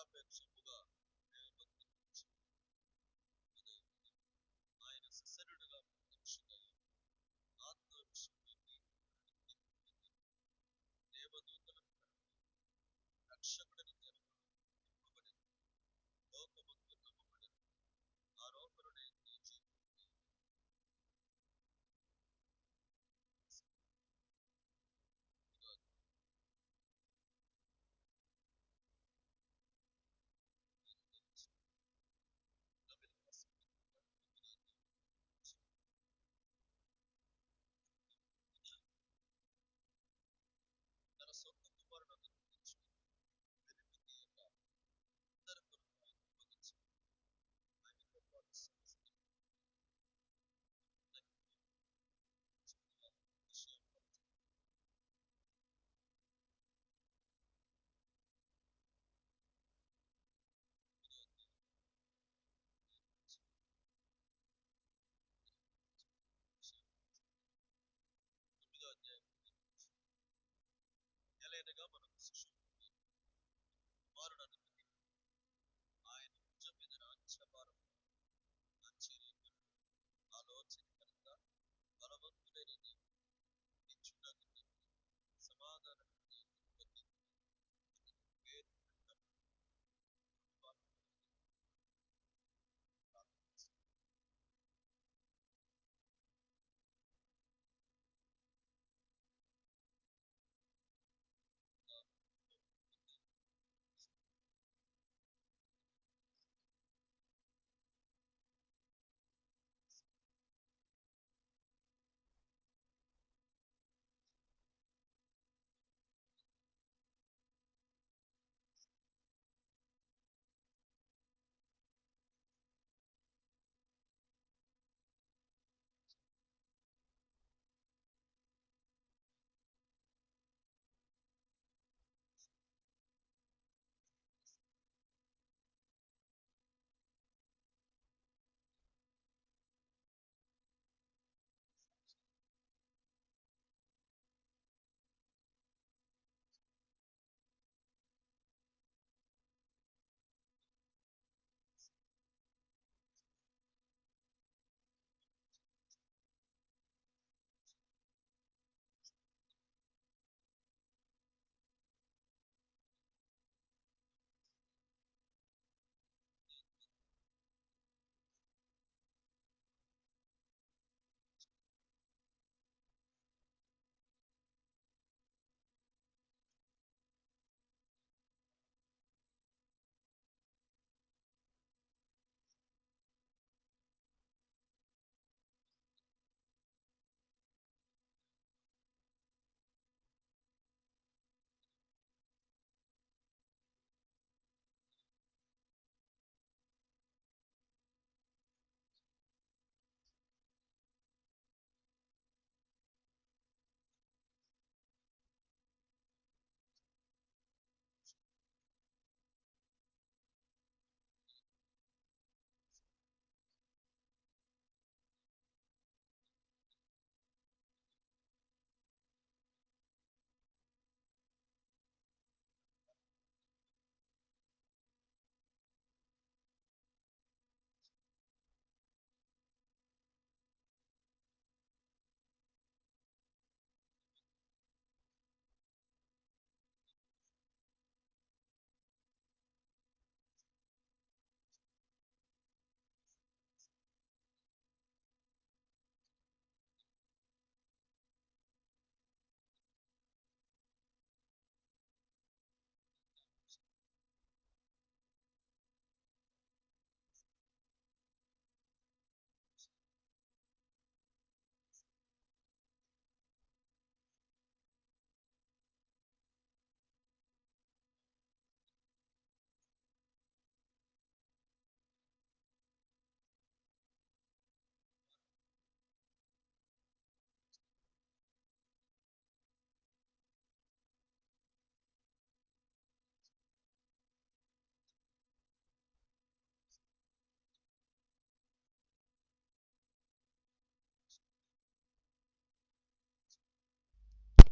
ప్రజాపేక్షకుగా ఆయన ససరుడుగా ప్రత్యక్షుడై ఆత్మవిషయాన్ని దేవదూతలను రక్షకుడని నారాయణగా మనకు శిష్యుడు మారుడను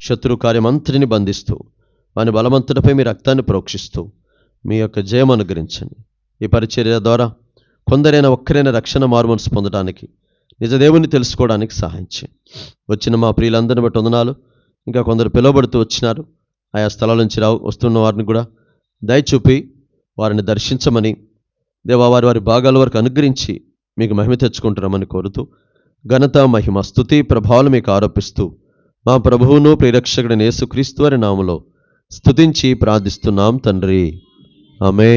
శత్రుకార్యమంతటిని బంధిస్తూ వాని బలమంతుడిపై మీ రక్తాన్ని ప్రోక్షిస్తూ మీ యొక్క జయం అనుగ్రహించండి. ఈ పరిచర్య ద్వారా కొందరైనా ఒక్కరైన రక్షణ మార్మన్స్ పొందడానికి నిజదేవుని తెలుసుకోవడానికి సహాయించి వచ్చిన మా ప్రియులందరిని బట్టి వందనాలు. ఇంకా కొందరు పిలువబడుతూ వచ్చినారు. ఆయా స్థలాల నుంచి రావు వస్తున్న వారిని కూడా దయచూపి వారిని దర్శించమని దేవా వారి వారి భాగాల వరకు అనుగ్రహించి మీకు మహిమ తెచ్చుకుంటున్నామని కోరుతూ ఘనత మహిమ స్థుతి ప్రభావాలు మీకు ఆరోపిస్తూ మా ప్రభువును ప్రిరక్షకుడిని యేసుక్రీస్తు వారి నామలో స్థుతించి ప్రార్థిస్తున్నాం తండ్రి. ఆమె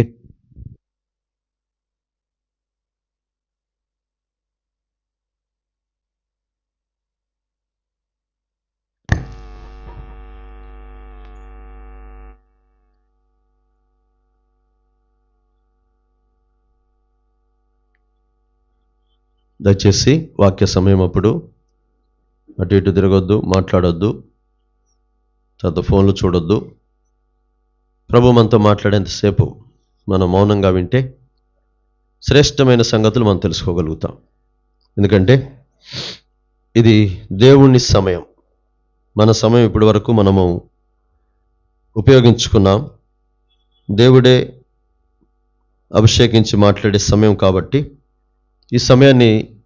దయచేసి వాక్య సమయం అప్పుడు అటు ఇటు తిరగొద్దు మాట్లాడొద్దు తర్వాత ఫోన్లు చూడొద్దు. ప్రభు మనతో మాట్లాడేంతసేపు మనం మౌనంగా వింటే శ్రేష్టమైన సంగతులు మనం తెలుసుకోగలుగుతాం. ఎందుకంటే ఇది దేవుని సమయం. మన సమయం ఇప్పటి వరకు మనము ఉపయోగించుకున్నాం. దేవుడే అభిషేకించి మాట్లాడే సమయం కాబట్టి ఈ సమయాన్ని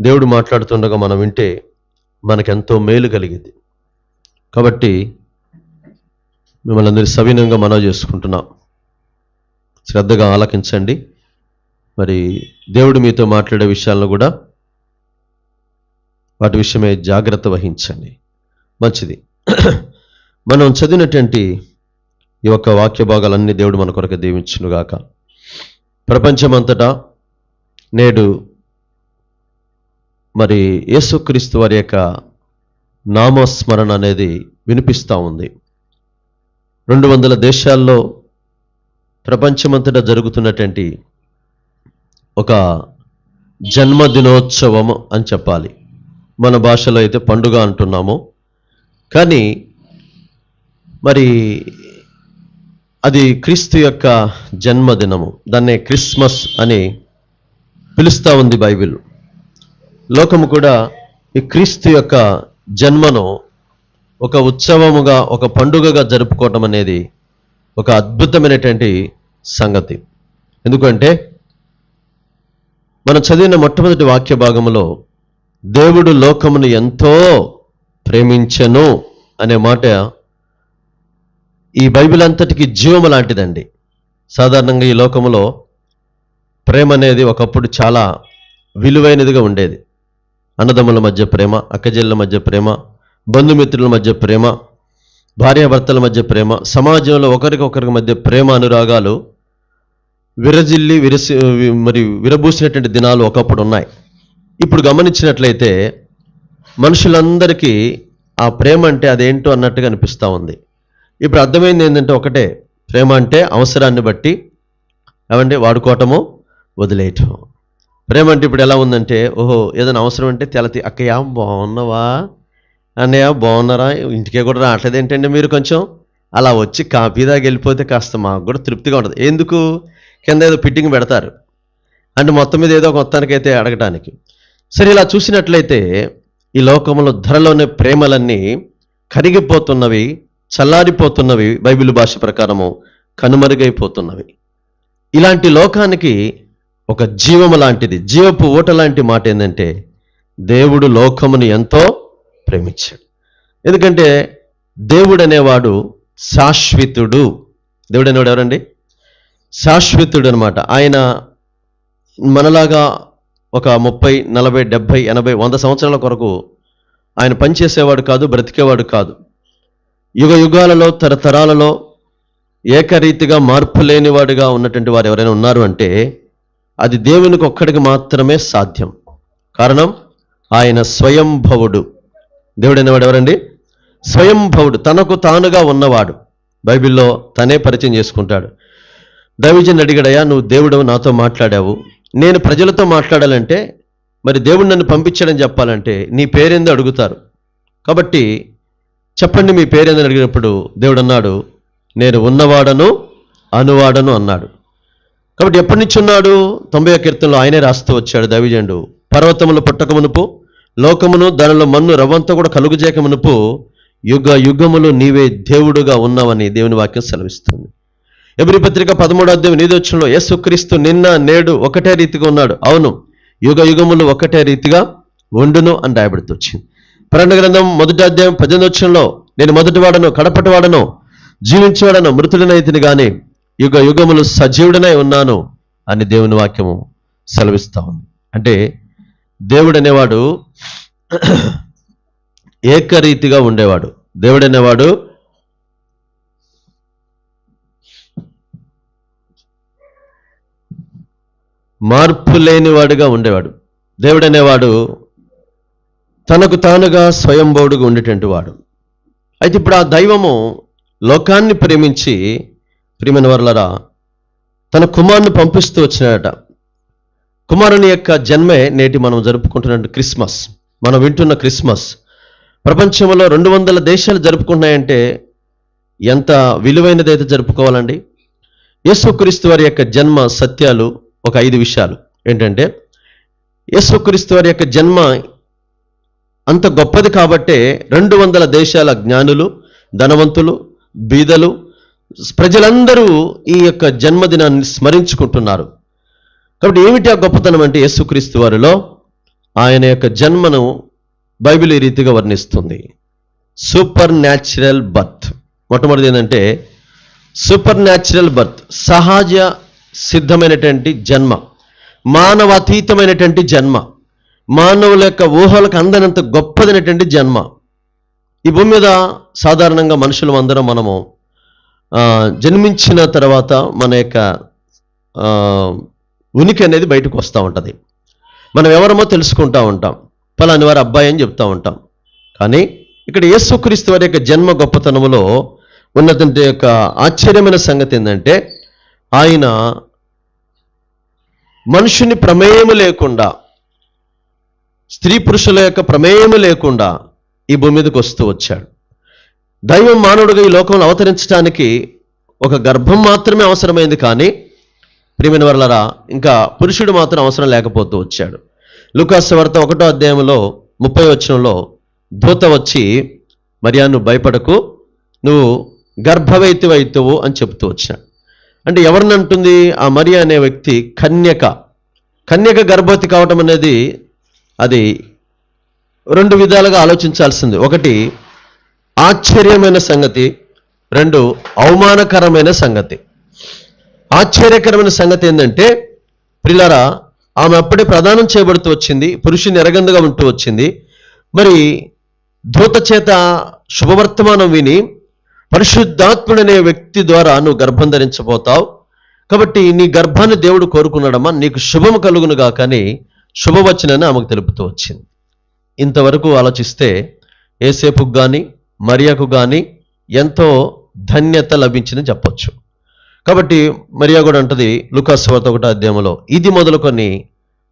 దేవుడు మాట్లాడుతుండగా మనం వింటే మనకెంతో మేలు కలిగింది. కాబట్టి మిమ్మల్ని అందరి సవినంగా మనవి చేసుకుంటున్నాం. శ్రద్ధగా ఆలకించండి. మరి దేవుడు మీతో మాట్లాడే విషయాలను కూడా వాటి విషయమే జాగ్రత్త వహించండి. మంచిది. మనం చదివినటువంటి ఈ యొక్క వాక్య భాగాలన్నీ దేవుడు మన కొరకు దీవించునుగాక. ప్రపంచమంతటా నేడు మరి యేసుక్రీస్తు వారి యొక్క నామస్మరణ అనేది వినిపిస్తూ ఉంది. రెండు వందల దేశాల్లో ప్రపంచమంతటా జరుగుతున్నటువంటి ఒక జన్మదినోత్సవం అని చెప్పాలి. మన భాషలో అయితే పండుగ అంటున్నాము. కానీ మరి అది క్రీస్తు యొక్క జన్మదినము దాన్నే క్రిస్మస్ అని పిలుస్తూ ఉంది బైబిల్. లోకము కూడా ఈ క్రీస్తు యొక్క జన్మను ఒక ఉత్సవముగా ఒక పండుగగా జరుపుకోవటం అనేది ఒక అద్భుతమైనటువంటి సంగతి. ఎందుకంటే మనం చదివిన మొట్టమొదటి వాక్య భాగంలో దేవుడు లోకమును ఎంతో ప్రేమించెను అనే మాట ఈ బైబిల్ అంతటికి జీవము లాంటిదండి. సాధారణంగా ఈ లోకములో ప్రేమ అనేది ఒకప్పుడు చాలా విలువైనదిగా ఉండేది. అన్నదమ్ముల మధ్య ప్రేమ అక్కజెళ్ళ మధ్య ప్రేమ బంధుమిత్రుల మధ్య ప్రేమ భార్యాభర్తల మధ్య ప్రేమ సమాజంలో ఒకరికొకరి మధ్య ప్రేమ అనురాగాలు విరజిల్లి విరసి మరి విరబూసినటువంటి దినాలు ఒకప్పుడు ఉన్నాయి. ఇప్పుడు గమనించినట్లయితే మనుషులందరికీ ఆ ప్రేమ అంటే అదేంటో అన్నట్టుగా అనిపిస్తూ ఉంది. ఇప్పుడు అర్థమైంది ఏంటంటే ఒకటే ప్రేమ అంటే అవసరాన్ని బట్టి ఏమంటే వాడుకోవటము వదిలేయటం ప్రేమ అంటే ఇప్పుడు ఎలా ఉందంటే ఓహో ఏదైనా అవసరం అంటే తెలతి అక్కయ్య బాగున్నావా? అన్నయ్య బాగున్నారా? ఇంటికే కూడా రావట్లేదు ఏంటంటే మీరు కొంచెం? అలా వచ్చి కాపీ దాకా వెళ్ళిపోతే కాస్త మాకు కూడా తృప్తిగా ఉంటుంది. ఎందుకు? కింద ఏదో ఫిట్టింగ్ పెడతారు. అంటే మొత్తం మీద ఏదో మొత్తానికైతే అడగటానికి. సరే ఇలా చూసినట్లయితే ఈ లోకంలో ధరలోనే ప్రేమలన్నీ కరిగిపోతున్నవి చల్లారిపోతున్నవి బైబిల్ భాష ప్రకారము కనుమరుగైపోతున్నవి. ఇలాంటి లోకానికి ఒక జీవము లాంటిది జీవపు ఊట లాంటి మాట ఏంటంటే దేవుడు లోకమును ఎంతో ప్రేమించాడు. ఎందుకంటే దేవుడు అనేవాడు శాశ్వతుడు. దేవుడు అనేవాడు ఎవరండి? శాశ్వతుడు అనమాట ఆయన మనలాగా ఒక ముప్పై నలభై డెబ్భై ఎనభై వంద సంవత్సరాల కొరకు ఆయన పనిచేసేవాడు కాదు బ్రతికేవాడు కాదు. యుగ యుగాలలో తరతరాలలో ఏకరీతిగా మార్పు లేనివాడుగా ఉన్నటువంటి వారు ఎవరైనా ఉన్నారు అంటే అది దేవునికి ఒక్కడికి మాత్రమే సాధ్యం. కారణం ఆయన స్వయంభవుడు. దేవుడు అనేవాడు ఎవరండి? స్వయంభవుడు తనకు తానుగా ఉన్నవాడు. బైబిల్లో తనే పరిచయం చేసుకుంటాడు. దైవజన్ అడిగడయా నువ్వు దేవుడు నాతో మాట్లాడావు. నేను ప్రజలతో మాట్లాడాలంటే మరి దేవుడు నన్ను పంపించాడని చెప్పాలంటే నీ పేరేందో అడుగుతారు. కాబట్టి చెప్పండి మీ పేరేందని అడిగినప్పుడు దేవుడు అన్నాడు నేను ఉన్నవాడను అనువాడను అన్నాడు. కాబట్టి ఎప్పటి నుంచి ఉన్నాడు? తొంభై కీర్తనలో ఆయనే రాస్తూ వచ్చాడు దవిజండు పర్వతములు పుట్టక మునుపు లోకమును దానిలో మన్ను రవ్వంతా కూడా కలుగుజేక మునుపు యుగ యుగములు నీవే దేవుడుగా ఉన్నావని దేవుని వాక్యం సెలవిస్తుంది. ఎబ్రి పత్రిక పదమూడో అధ్యాయం నీదొచ్చులో యేసుక్రీస్తు నిన్న నేడు ఒకటే రీతిగా ఉన్నాడు. అవును యుగ యుగములు ఒకటే రీతిగా ఉండును అని రాయబడుతొచ్చింది వచ్చింది. గ్రంథం మొదటి అధ్యాయం పద్దెనిమిది వచ్చంలో నేను మొదటి వాడను కడపటి వాడను జీవించేవాడను మృతుడినైతిని గాని యుగ యుగములు సజీవుడనై ఉన్నాను అని దేవుని వాక్యము సెలవిస్తా ఉంది. అంటే దేవుడు అనేవాడు ఏకరీతిగా ఉండేవాడు. దేవుడు అనేవాడు మార్పు లేనివాడుగా ఉండేవాడు. దేవుడనేవాడు తనకు తానుగా స్వయంభవుడుగా ఉండేటువంటి వాడు. అయితే ఇప్పుడు ఆ దైవము లోకాన్ని ప్రేమించి ప్రియమైన వర్లరా తన కుమారుని పంపిస్తూ వచ్చినాడట. కుమారుని యొక్క జన్మే నేటి మనం జరుపుకుంటున్న క్రిస్మస్ మనం వింటున్న క్రిస్మస్. ప్రపంచంలో రెండు వందల దేశాలు జరుపుకుంటున్నాయంటే ఎంత విలువైనదైతే జరుపుకోవాలండి? యేసుక్రీస్తు వారి యొక్క జన్మ సత్యాలు ఒక ఐదు విషయాలు. ఏంటంటే యేసుక్రీస్తు వారి యొక్క జన్మ అంత గొప్పది కాబట్టే రెండు వందల దేశాల జ్ఞానులు ధనవంతులు బీదలు ప్రజలందరూ ఈ యొక్క జన్మదినాన్ని స్మరించుకుంటున్నారు. కాబట్టి ఏమిటి ఆ గొప్పతనం అంటే యేసుక్రీస్తు వారిలో? ఆయన యొక్క జన్మను బైబిల్ ఈ రీతిగా వర్ణిస్తుంది. Super natural birth. మొట్టమొదటి ఏంటంటే సూపర్ న్యాచురల్ బర్త్. సహజ సిద్ధమైనటువంటి జన్మ. మానవాతీతమైనటువంటి జన్మ. మానవుల యొక్క ఊహలకు అందనంత గొప్పదైనటువంటి జన్మ. ఈ భూమి మీద సాధారణంగా మనుషులు అందరం మనము జన్మించిన తర్వాత మన యొక్క ఉనికి అనేది బయటకు వస్తూ ఉంటుంది. మనం ఎవరమో తెలుసుకుంటూ ఉంటాం. ఫలాని వారి అబ్బాయి అని చెప్తూ ఉంటాం. కానీ ఇక్కడ యేసుక్రీస్తు వారి యొక్క జన్మ గొప్పతనములో ఉన్నటువంటి యొక్క ఆశ్చర్యమైన సంగతి ఏంటంటే ఆయన మనుషుని ప్రమేయము లేకుండా స్త్రీ పురుషుల యొక్క ప్రమేయము లేకుండా ఈ భూమి మీదకి వస్తూ వచ్చాడు. దైవం మానవుడిగా ఈ లోకంలో అవతరించడానికి ఒక గర్భం మాత్రమే అవసరమైంది కానీ ప్రియమైన వర్లరా ఇంకా పురుషుడు మాత్రం అవసరం లేకపోతూ వచ్చాడు. లుకాస్ వార్త ఒకటో అధ్యాయంలో ముప్పై వచ్చంలో దూత వచ్చి మరియా నువ్వు భయపడకు నువ్వు గర్భవైతివైతువు అని చెప్తూ వచ్చాడు. అంటే ఎవరిని అంటుంది? ఆ మరియా అనే వ్యక్తి కన్యక. కన్యక గర్భవతి కావటం అనేది అది రెండు విధాలుగా ఆలోచించాల్సింది. ఒకటి ఆశ్చర్యమైన సంగతి. రెండు అవమానకరమైన సంగతి. ఆశ్చర్యకరమైన సంగతి ఏంటంటే ప్రిలరా ఆమె అప్పుడే ప్రదానం చేయబడుతూ వచ్చింది పురుషుని ఎరగందుగా ఉంటూ వచ్చింది. మరి దూత చేత శుభవర్తమానం విని పరిశుద్ధాత్ముడనే వ్యక్తి ద్వారా నువ్వు గర్భం ధరించబోతావు. కాబట్టి నీ గర్భాన్ని దేవుడు కోరుకున్నాడమ్మా నీకు శుభం కలుగును కానీ శుభవచనని ఆమెకు తెలుపుతూ వచ్చింది. ఇంతవరకు ఆలోచిస్తే ఏసేపుకు కానీ మరియకు కానీ ఎంతో ధన్యత లభించిందని చెప్పొచ్చు. కాబట్టి మరియా కూడా అంటది లుకాస్ వార్త ఒకటో అధ్యాయంలో ఇది మొదలుకొని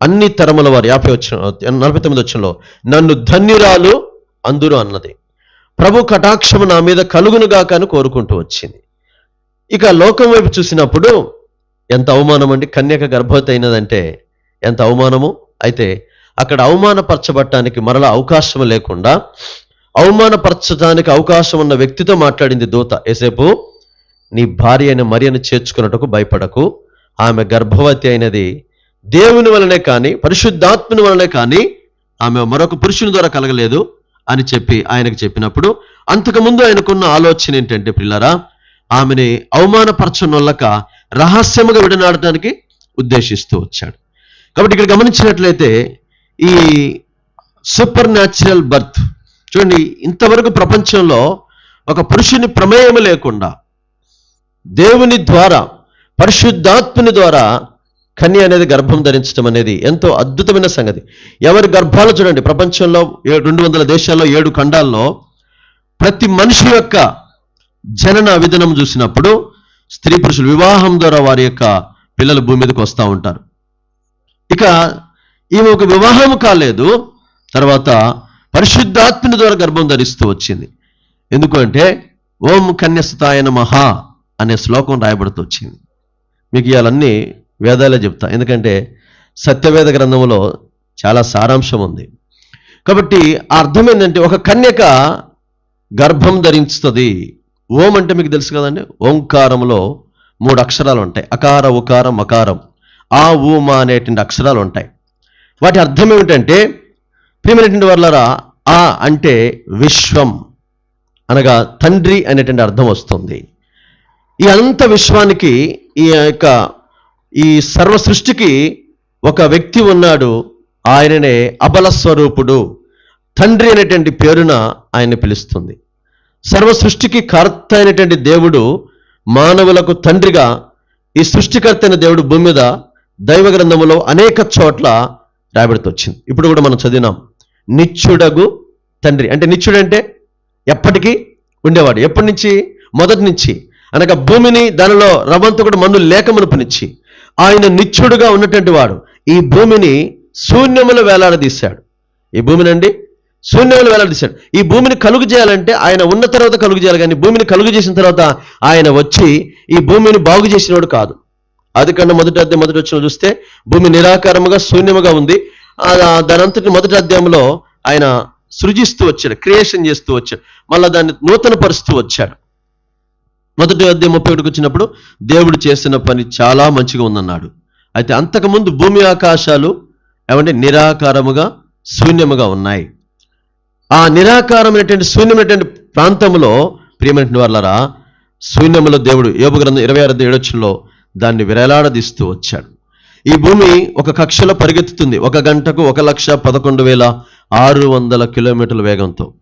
అన్ని తరముల వారు యాభై వచ్చిన నలభై తొమ్మిది వచ్చంలో నన్ను ధన్యురాలు అందురు అన్నది. ప్రభు కటాక్షము నా మీద కలుగునుగా కానీ కోరుకుంటూ వచ్చింది. ఇక లోకం వైపు చూసినప్పుడు ఎంత అవమానం అండి కన్యక గర్భవతి అయినదంటే ఎంత అవమానము. అయితే అక్కడ అవమానపరచబట్టానికి మరలా అవకాశం లేకుండా అవమానపరచడానికి అవకాశం ఉన్న వ్యక్తితో మాట్లాడింది దూత. ఏసేపు నీ భార్య అయిన మరియను చేర్చుకున్నట్టుకు భయపడకు. ఆమె గర్భవతి అయినది దేవుని వలనే కానీ పరిశుద్ధాత్మని వలనే కానీ ఆమె మరొక పురుషుని ద్వారా కలగలేదు అని చెప్పి ఆయనకు చెప్పినప్పుడు అంతకుముందు ఆయనకున్న ఆలోచన ఏంటంటే పిల్లరా ఆమెని అవమానపరచనొల్లక రహస్యముగా విడనాడటానికి ఉద్దేశిస్తూ వచ్చాడు. కాబట్టి ఇక్కడ గమనించినట్లయితే ఈ సూపర్ న్యాచురల్ బర్త్ చూడండి ఇంతవరకు ప్రపంచంలో ఒక పురుషుని ప్రమేయం లేకుండా దేవుని ద్వారా పరిశుద్ధాత్ముని ద్వారా కన్య అనేది గర్భం ధరించడం అనేది ఎంతో అద్భుతమైన సంగతి. ఎవరి గర్భాలు చూడండి ప్రపంచంలో ఏ- రెండు వందల దేశాల్లో ఏడు ఖండాల్లో ప్రతి మనిషి యొక్క జనన విధానం చూసినప్పుడు స్త్రీ పురుషులు వివాహం ద్వారా వారి యొక్క పిల్లలు భూమి మీదకి వస్తూ ఉంటారు. ఇక ఈమె ఒక వివాహం కాలేదు తర్వాత పరిశుద్ధాత్మని ద్వారా గర్భం ధరిస్తూ వచ్చింది. ఎందుకంటే ఓం కన్యస్తాయన మహా అనే శ్లోకం రాయబడుతూ వచ్చింది. మీకు ఇవాళన్నీ వేదాలే చెప్తా. ఎందుకంటే సత్యవేద గ్రంథంలో చాలా సారాంశం ఉంది. కాబట్టి ఆ అర్థం ఏంటంటే ఒక కన్యక గర్భం ధరించుతుంది. ఓం అంటే మీకు తెలుసు కదండి? ఓంకారంలో మూడు అక్షరాలు ఉంటాయి. అకార ఉకారం అకారం. ఆ ఊమ అనేటువంటి అక్షరాలు ఉంటాయి. వాటి అర్థం ఏమిటంటే ప్రియమైనటువంటి వాళ్ళరా ఆ అంటే విశ్వం అనగా తండ్రి అనేటువంటి అర్థం వస్తుంది. ఈ అనంత విశ్వానికి ఈ యొక్క ఈ సర్వ సృష్టికి ఒక వ్యక్తి ఉన్నాడు. ఆయననే అబల స్వరూపుడు. తండ్రి అనేటువంటి పేరున ఆయన పిలుస్తుంది. సర్వ సృష్టికి కర్త అయినటువంటి దేవుడు మానవులకు తండ్రిగా ఈ సృష్టికర్త అయిన దేవుడు భూమి మీద దైవ గ్రంథములో అనేక చోట్ల రాబడుతూ వచ్చింది ఇప్పుడు కూడా మనం చదివినాం. నిత్యుడగు తండ్రి. అంటే నిత్యుడు అంటే ఎప్పటికీ ఉండేవాడు. ఎప్పటి నుంచి? మొదటి నుంచి. అనగా భూమిని దానిలో రవంతకుడు మన్ను లేకమునుపునిచ్చి ఆయన నిత్యుడుగా ఉన్నటువంటి వాడు. ఈ భూమిని శూన్యములు వేలాడదీశాడు. ఈ భూమిని అండి? శూన్యములు వేలాడదీశాడు. ఈ భూమిని కలుగు చేయాలంటే ఆయన ఉన్న తర్వాత కలుగు చేయాలి. కానీ భూమిని కలుగు చేసిన తర్వాత ఆయన వచ్చి ఈ భూమిని బాగు చేసినవాడు కాదు. అది కన్నా మొదటి అద్దె మొదటి వచ్చిన చూస్తే భూమి నిరాకారముగా శూన్యముగా ఉంది. దానంతటి మొదటి అధ్యాయంలో ఆయన సృజిస్తూ వచ్చాడు క్రియేషన్ చేస్తూ వచ్చాడు మళ్ళీ దాన్ని నూతన పరుస్తూ వచ్చాడు. మొదటి అధ్యాయం ముప్పై ఒకటికి వచ్చినప్పుడు దేవుడు చేసిన పని చాలా మంచిగా ఉందన్నాడు. అయితే అంతకుముందు భూమి ఆకాశాలు ఏమంటే నిరాకారముగా శూన్యముగా ఉన్నాయి. ఆ నిరాకారమైనటువంటి శూన్యమైనటువంటి ప్రాంతంలో ప్రియమైన వాళ్ళరా శూన్యములో దేవుడు యోగ గ్రంథం ఇరవై ఆరు ఏడొచ్చులో దాన్ని విరలాడదీస్తూ వచ్చాడు. ఈ భూమి ఒక కక్షలో పరిగెత్తుతుంది. ఒక గంటకు ఒక లక్ష పదకొండు వేల ఆరు వందల కిలోమీటర్ల వేగంతో.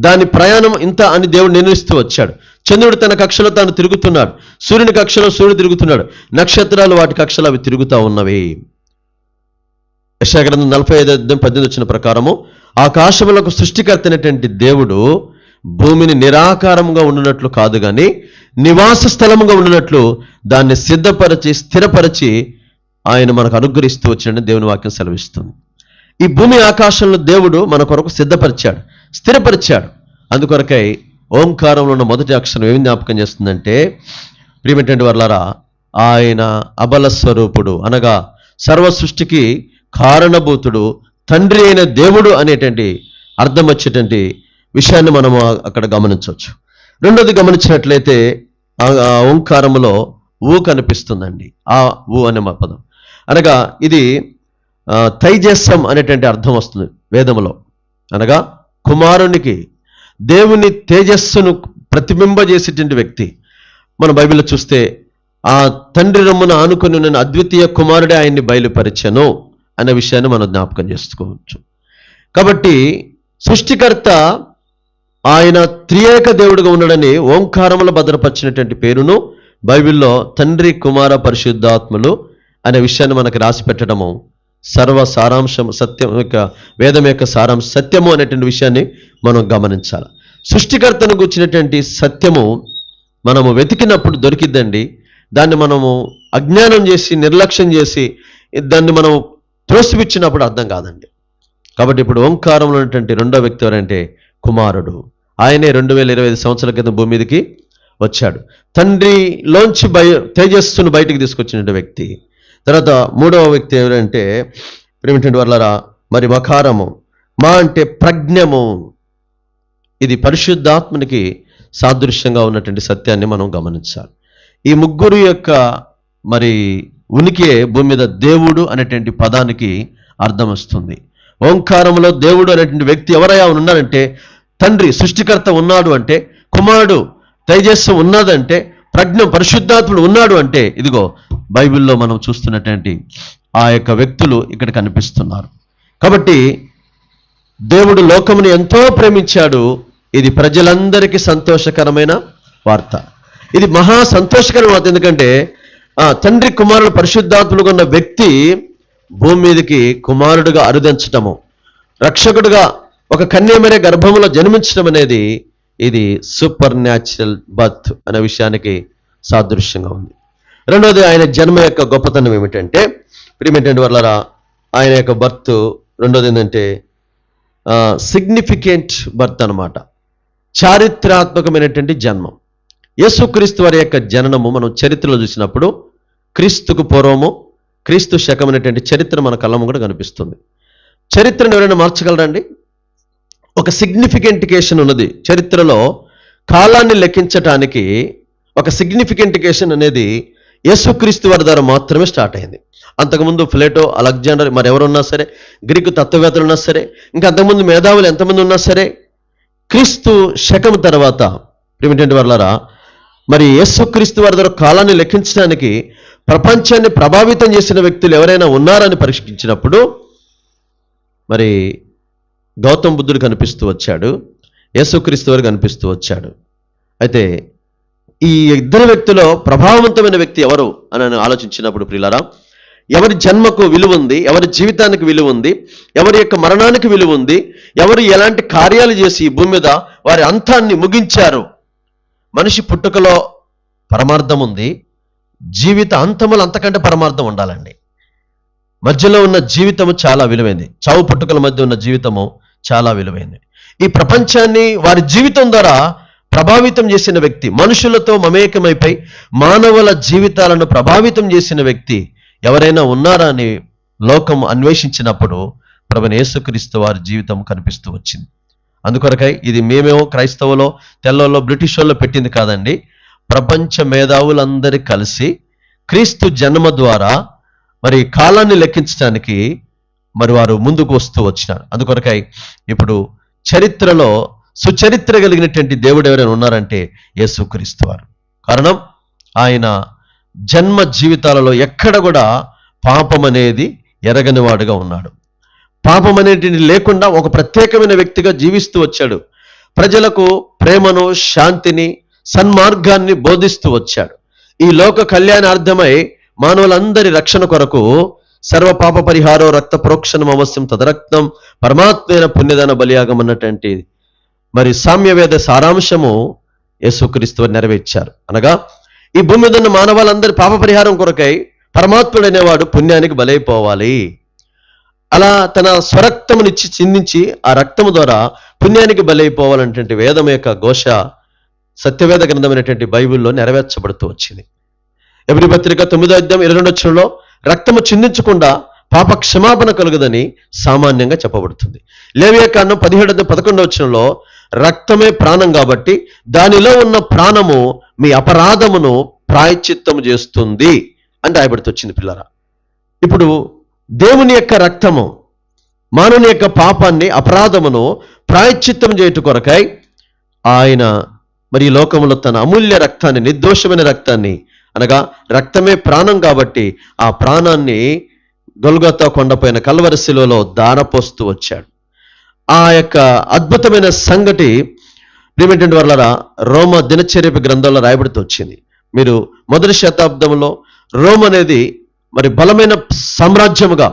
దాని ప్రయాణం ఇంత అని దేవుడు నిర్ణయిస్తూ వచ్చాడు. చంద్రుడు తన కక్షలో తాను తిరుగుతున్నాడు. సూర్యుని కక్షలో సూర్యుడు తిరుగుతున్నాడు. నక్షత్రాలు వాటి కక్షలో అవి తిరుగుతూ ఉన్నవి. యశాగ్రంథం నలభై ఐదు అధ్యాయం పద్దెనిమిది వచ్చిన ప్రకారము ఆకాశములకు సృష్టికర్త అయినటువంటి దేవుడు భూమిని నిరాకారంగా ఉండినట్లు కాదు కానీ నివాస స్థలముగా ఉండినట్లు దాన్ని సిద్ధపరచి స్థిరపరచి ఆయన మనకు అనుగ్రహిస్తూ వచ్చినట్టు దేవుని వాక్యం సెలవిస్తుంది. ఈ భూమి ఆకాశంలో దేవుడు మన కొరకు సిద్ధపరిచాడు స్థిరపరిచాడు. అందుకొరకై ఓంకారంలో ఉన్న మొదటి అక్షరం ఏమి జ్ఞాపకం చేస్తుందంటే ప్రియమైనటువంటి వర్లారా ఆయన అబల స్వరూపుడు అనగా సర్వ సృష్టికి కారణభూతుడు తండ్రి అయిన దేవుడు అనేటువంటి అర్థం వచ్చేటువంటి విషయాన్ని మనము అక్కడ గమనించవచ్చు. రెండోది గమనించినట్లయితే ఓంకారంలో ఊ కనిపిస్తుందండి. ఆ ఊ అనే మా పదం. అనగా ఇది తైజస్యం అనేటువంటి అర్థం వస్తుంది వేదములో. అనగా కుమారునికి దేవుని తేజస్సును ప్రతిబింబజేసేటువంటి వ్యక్తి. మన బైబిల్లో చూస్తే ఆ తండ్రి రమ్మున ఆనుకుని నేను అద్వితీయ కుమారుడే ఆయన్ని బయలుపరిచాను అనే విషయాన్ని మనం జ్ఞాపకం చేసుకోవచ్చు. కాబట్టి సృష్టికర్త ఆయన త్రియేక దేవుడుగా ఉన్నాడని ఓంకారములు భద్రపరిచినటువంటి పేరును బైబిల్లో తండ్రి కుమార పరిశుద్ధాత్మలు అనే విషయాన్ని మనకు రాసి పెట్టడము సర్వ సారాంశం సత్యం యొక్క వేదం యొక్క సారాంశ సత్యము అనేటువంటి విషయాన్ని మనం గమనించాలి. సృష్టికర్తను కూర్చున్నటువంటి సత్యము మనము వెతికినప్పుడు దొరికిద్దండి. దాన్ని మనము అజ్ఞానం చేసి నిర్లక్ష్యం చేసి దాన్ని మనం త్రోసిపుచ్చినప్పుడు అర్థం కాదండి. కాబట్టి ఇప్పుడు ఓంకారంలో ఉన్నటువంటి రెండో వ్యక్తి ఎవరంటే కుమారుడు. ఆయనే రెండు వేల ఇరవై ఐదు సంవత్సరాల క్రితం భూమి మీదకి వచ్చాడు. తండ్రిలోంచి బయ తేజస్సును బయటికి తీసుకొచ్చినటువంటి వ్యక్తి. తర్వాత మూడవ వ్యక్తి ఎవరంటే ప్రేమిటువంటి వర్లరా మరి మకారము మా అంటే ప్రజ్ఞము. ఇది పరిశుద్ధాత్మనికి సాదృశ్యంగా ఉన్నటువంటి సత్యాన్ని మనం గమనించాలి. ఈ ముగ్గురు యొక్క మరి ఉనికే భూమి మీద దేవుడు అనేటువంటి పదానికి అర్థం వస్తుంది. ఓంకారంలో దేవుడు అనేటువంటి వ్యక్తి ఎవరయ్యా ఉన్నారంటే తండ్రి సృష్టికర్త ఉన్నాడు అంటే కుమారుడు తేజస్సు ఉన్నదంటే ప్రజ్ఞ పరిశుద్ధాత్ముడు ఉన్నాడు అంటే ఇదిగో బైబిల్లో మనం చూస్తున్నటువంటి ఆ యొక్క వ్యక్తులు ఇక్కడ కనిపిస్తున్నారు. కాబట్టి దేవుడు లోకమును ఎంతో ప్రేమించాడు. ఇది ప్రజలందరికీ సంతోషకరమైన వార్త. ఇది మహా సంతోషకరమైన వార్త. ఎందుకంటే ఆ తండ్రి కుమారుడు పరిశుద్ధాత్ములుగా ఉన్న వ్యక్తి భూమి మీదకి కుమారుడుగా అరుదించటము రక్షకుడుగా ఒక కన్యమనే గర్భంలో జన్మించడం అనేది ఇది సూపర్ న్యాచురల్ బర్త్ అనే విషయానికి సాదృశ్యంగా ఉంది. రెండవది ఆయన జన్మ యొక్క గొప్పతనం ఏమిటంటే ప్రిమిటెంట్ వర్లరా ఆయన యొక్క బర్త్ రెండోది ఏంటంటే సిగ్నిఫికెంట్ బర్త్ అన్నమాట. చారిత్రాత్మకమైనటువంటి జన్మం. యేసుక్రీస్తు వారి యొక్క జననము మనం చరిత్రలో చూసినప్పుడు క్రీస్తుకు పూర్వము క్రీస్తు శకమైనటువంటి చరిత్ర మన కళ్ళము కూడా కనిపిస్తుంది. చరిత్రను ఎవరైనా మార్చగలరండి ఒక సిగ్నిఫికెంటికేషన్ ఉన్నది. చరిత్రలో కాలాన్ని లెక్కించటానికి ఒక సిగ్నిఫికెంటికేషన్ అనేది యేసుక్రీస్తు వారి ద్వారా మాత్రమే స్టార్ట్ అయింది. అంతకుముందు ప్లేటో అలెగ్జాండర్ మరి ఎవరున్నా సరే గ్రీకు తత్వవేత్తలు ఉన్నా సరే ఇంకా అంతకుముందు మేధావులు ఎంతమంది ఉన్నా సరే క్రీస్తు శకం తర్వాత ఏమిటంటే వర్లరా మరి యేసుక్రీస్తు వారి ద్వారా కాలాన్ని లెక్కించడానికి ప్రపంచాన్ని ప్రభావితం చేసిన వ్యక్తులు ఎవరైనా ఉన్నారని పరీక్షించినప్పుడు మరి గౌతమ్ బుద్ధుడు కనిపిస్తూ వచ్చాడు. యేసుక్రీస్తు వారు కనిపిస్తూ వచ్చాడు. అయితే ఈ ఇద్దరు వ్యక్తిలో ప్రభావవంతమైన వ్యక్తి ఎవరు అని నేను ఆలోచించినప్పుడు ప్రియులారా ఎవరి జన్మకు విలువ ఉంది ఎవరి జీవితానికి విలువ ఉంది ఎవరి యొక్క మరణానికి విలువ ఉంది ఎవరు ఎలాంటి కార్యాలు చేసి ఈ భూమి మీద వారి అంతాన్ని ముగించారు. మనిషి పుట్టుకలో పరమార్థం ఉంది జీవిత అంతములు అంతకంటే పరమార్థం ఉండాలండి. మధ్యలో ఉన్న జీవితము చాలా విలువైంది. చావు పుట్టుకల మధ్య ఉన్న జీవితము చాలా విలువైంది. ఈ ప్రపంచాన్ని వారి జీవితం ద్వారా ప్రభావితం చేసిన వ్యక్తి మనుషులతో మమేకమైపై మానవుల జీవితాలను ప్రభావితం చేసిన వ్యక్తి ఎవరైనా ఉన్నారా అని లోకం అన్వేషించినప్పుడు ప్రభుని యేసుక్రీస్తు వారి జీవితం కనిపిస్తూ వచ్చింది. అందుకొరకై ఇది మేమేమో క్రైస్తవులో తెల్లలో బ్రిటిష్ వాళ్ళు పెట్టింది కాదండి. ప్రపంచ మేధావులందరూ కలిసి క్రీస్తు జన్మ ద్వారా మరి కాలాన్ని లెక్కించడానికి మరి వారు ముందుకు వస్తూ వచ్చినారు. అందుకొరకై ఇప్పుడు చరిత్రలో సుచరిత్ర కలిగినటువంటి దేవుడు ఎవరైనా ఉన్నారంటే యేసుక్రీస్తు వారు. కారణం ఆయన జన్మ జీవితాలలో ఎక్కడ కూడా పాపం అనేది ఎరగని వాడుగా ఉన్నాడు. పాపం అనేటిది లేకుండా ఒక ప్రత్యేకమైన వ్యక్తిగా జీవిస్తూ వచ్చాడు. ప్రజలకు ప్రేమను శాంతిని సన్మార్గాన్ని బోధిస్తూ వచ్చాడు. ఈ లోక కళ్యాణార్థమై మానవులందరి రక్షణ కొరకు సర్వ పాప పరిహారో రక్త ప్రోక్షణం అవశ్యం తదరక్తం పరమాత్మైన పుణ్యదాన బలియాగం అన్నటువంటి మరి సామ్యవేద సారాంశము యేసుక్రీస్తు నెరవేర్చారు. అనగా ఈ భూమి మీద ఉన్న మానవాళ్ళందరి పాప పరిహారం కొరకై పరమాత్ముడనేవాడు పుణ్యానికి బలైపోవాలి. అలా తన స్వరక్తమునిచ్చి చిందించి ఆ రక్తము ద్వారా పుణ్యానికి బలైపోవాలనేటువంటి వేదం యొక్క ఘోష సత్యవేద గ్రంథమైనటువంటి బైబిల్లో నెరవేర్చబడుతూ వచ్చింది. ఎవరి పత్రిక తొమ్మిదో అధ్యాయం ఇరవై రెండు వచ్చంలో రక్తము చిందించకుండా పాప క్షమాపణ కలుగుదని సామాన్యంగా చెప్పబడుతుంది. లేవియకాండం పదిహేడు అధ్యాయం పదకొండవ వచ్చంలో రక్తమే ప్రాణం కాబట్టి దానిలో ఉన్న ప్రాణము మీ అపరాధమును ప్రాయశ్చిత్తము చేస్తుంది అని రాయబడుతూ వచ్చింది పిల్లరా. ఇప్పుడు దేవుని యొక్క రక్తము మానవుని యొక్క పాపాన్ని అపరాధమును ప్రాయశ్చిత్తం చేయుట కొరకై ఆయన మరి లోకములో తన అమూల్య రక్తాన్ని నిర్దోషమైన రక్తాన్ని అనగా రక్తమే ప్రాణం కాబట్టి ఆ ప్రాణాన్ని గొల్గొత్తా కొండపోయిన కల్వరి శిలువలో దారపోస్తూ వచ్చాడు. ఆ యొక్క అద్భుతమైన సంగతి ప్రియమైనటువంటి వాళ్ళరా రోమ దినచర్య గ్రంథంలో రాయబడుతూ వచ్చింది. మీరు మొదటి శతాబ్దంలో రోమ్ అనేది మరి బలమైన సామ్రాజ్యముగా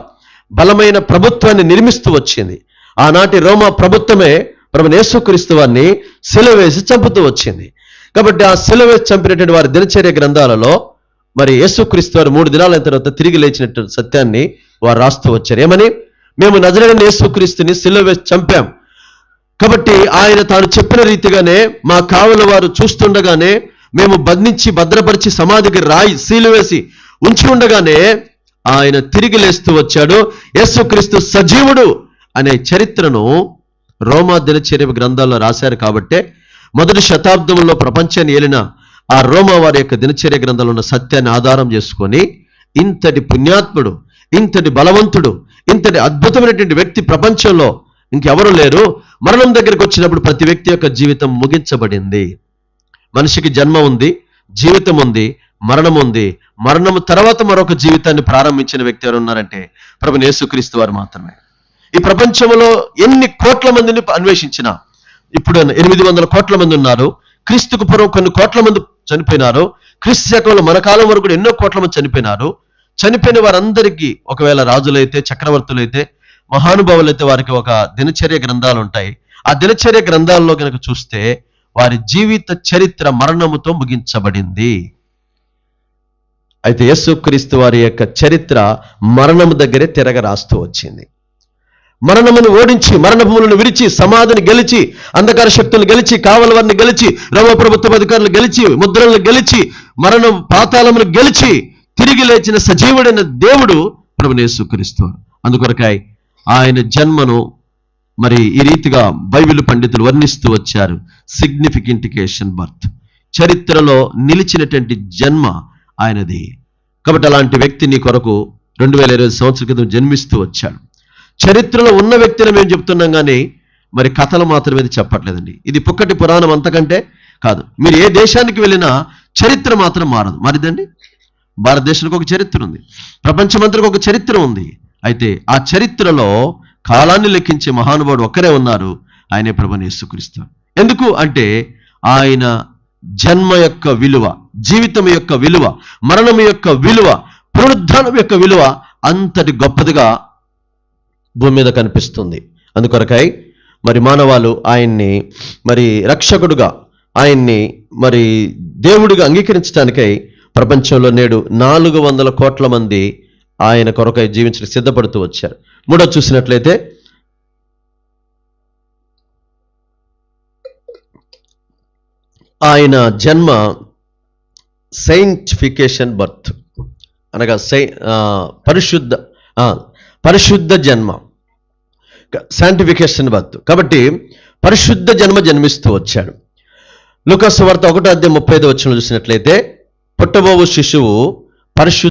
బలమైన ప్రభుత్వాన్ని నిర్మిస్తూ వచ్చింది. ఆనాటి రోమా ప్రభుత్వమే ప్రభు యేసుక్రీస్తు వారిని సిలువేసి చంపుతూ వచ్చింది. కాబట్టి ఆ సిలువేసి చంపినటువంటి వారి దినచర్య గ్రంథాలలో మరి యేసుక్రీస్తు వారు మూడు దినాల తర్వాత తిరిగి లేచినట్టు సత్యాన్ని వారు రాస్తూ వచ్చారు. ఏమని? మేము నజరైన యేసుక్రీస్తుని సిలువేసి చంపాం. కాబట్టి ఆయన తాను చెప్పిన రీతిగానే మా కావల వారు చూస్తుండగానే మేము బంధించి భద్రపరిచి సమాధికి రాయి సీలు వేసి ఉంచి ఉండగానే ఆయన తిరిగి లేస్తూ వచ్చాడు. యేసుక్రీస్తు సజీవుడు అనే చరిత్రను రోమా దినచర్య గ్రంథాల్లో రాశారు కాబట్టే మొదటి శతాబ్దంలో ప్రపంచాన్ని ఏలిన ఆ రోమా వారి యొక్క దినచర్య గ్రంథంలో ఉన్న సత్యాన్ని ఆధారం చేసుకొని ఇంతటి పుణ్యాత్ముడు ఇంతటి బలవంతుడు ఇంతటి అద్భుతమైనటువంటి వ్యక్తి ప్రపంచంలో ఇంకెవరు లేరు. మరణం దగ్గరికి వచ్చినప్పుడు ప్రతి వ్యక్తి యొక్క జీవితం ముగించబడింది. మనిషికి జన్మ ఉంది జీవితం ఉంది మరణం ఉంది. మరణం తర్వాత మరొక జీవితాన్ని ప్రారంభించిన వ్యక్తి ఎవరు ఉన్నారంటే ప్రభు యేసుక్రీస్తు వారు మాత్రమే. ఈ ప్రపంచంలో ఎన్ని కోట్ల మందిని అన్వేషించినా ఇప్పుడు ఎనిమిది వందల కోట్ల మంది ఉన్నారు. క్రీస్తుకు పూర్వం కొన్ని కోట్ల మంది చనిపోయినారు. క్రీస్తు శకంలో మన కాలం వరకు కూడా ఎన్నో కోట్ల మంది చనిపోయినారు. చనిపోయిన వారందరికీ ఒకవేళ రాజులైతే చక్రవర్తులైతే మహానుభావులైతే వారికి ఒక దినచర్య గ్రంథాలు ఉంటాయి. ఆ దినచర్య గ్రంథాల్లో కనుక చూస్తే వారి జీవిత చరిత్ర మరణముతో ముగించబడింది. అయితే యేసుక్రీస్తు వారి యొక్క చరిత్ర మరణము దగ్గరే తిరగ రాస్తూ వచ్చింది. మరణమును ఓడించి మరణభూములను విరిచి సమాధిని గెలిచి అంధకార శక్తులను గెలిచి కావల వారిని గెలిచి రవ ప్రభుత్వ అధికారులు గెలిచి ముద్రలను గెలిచి మరణం పాతాళమును గెలిచి తిరిగి లేచిన సజీవుడైన దేవుడు ప్రభుని అందుకొరకాయ ఆయన జన్మను మరి ఈ రీతిగా బైబిల్ పండితులు వర్ణిస్తూ వచ్చారు. సిగ్నిఫికెంటికేషన్ బర్త్ చరిత్రలో నిలిచినటువంటి జన్మ ఆయనది. కాబట్టి అలాంటి వ్యక్తి నీ కొరకు రెండు వేల ఇరవై సంవత్సరాల క్రితం జన్మిస్తూ వచ్చాడు. చరిత్రలో ఉన్న వ్యక్తిని మేము చెప్తున్నాం కానీ మరి కథలు మాత్రమే చెప్పట్లేదండి. ఇది పుక్కటి పురాణం అంతకంటే కాదు. మీరు ఏ దేశానికి వెళ్ళినా చరిత్ర మాత్రం మారదు. మారిదండి భారతదేశానికి ఒక చరిత్ర ఉంది. ప్రపంచమంతరికి ఒక చరిత్ర ఉంది. అయితే ఆ చరిత్రలో కాలాన్ని లెక్కించే మహానుభావుడు ఒక్కరే ఉన్నారు. ఆయనే ప్రభుని యేసుక్రీస్తు. ఎందుకు అంటే ఆయన జన్మ యొక్క విలువ జీవితం యొక్క విలువ మరణం యొక్క విలువ పునరుద్ధానం యొక్క విలువ అంతటి గొప్పదిగా భూమి మీద కనిపిస్తుంది. అందుకొరకై మరి మానవాళు ఆయన్ని మరి రక్షకుడుగా ఆయన్ని మరి దేవుడిగా అంగీకరించడానికై ప్రపంచంలో నేడు నాలుగు వందల కోట్ల మంది ఆయన కొరకై జీవించడానికి సిద్ధపడుతూ వచ్చారు. మూడో చూసినట్లయితే ఆయన జన్మ సైంటిఫికేషన్ బర్త్ అనగా సై పరిశుద్ధ పరిశుద్ధ జన్మ. సైంటిఫికేషన్ బర్త్ కాబట్టి పరిశుద్ధ జన్మ జన్మిస్తూ వచ్చాడు. లుకస్ వార్త ఒకటో అధ్యాయం ముప్పై ఐదు వచ్చిన చూసినట్లయితే పుట్టబోవు శిశువు పరిశుద్ధ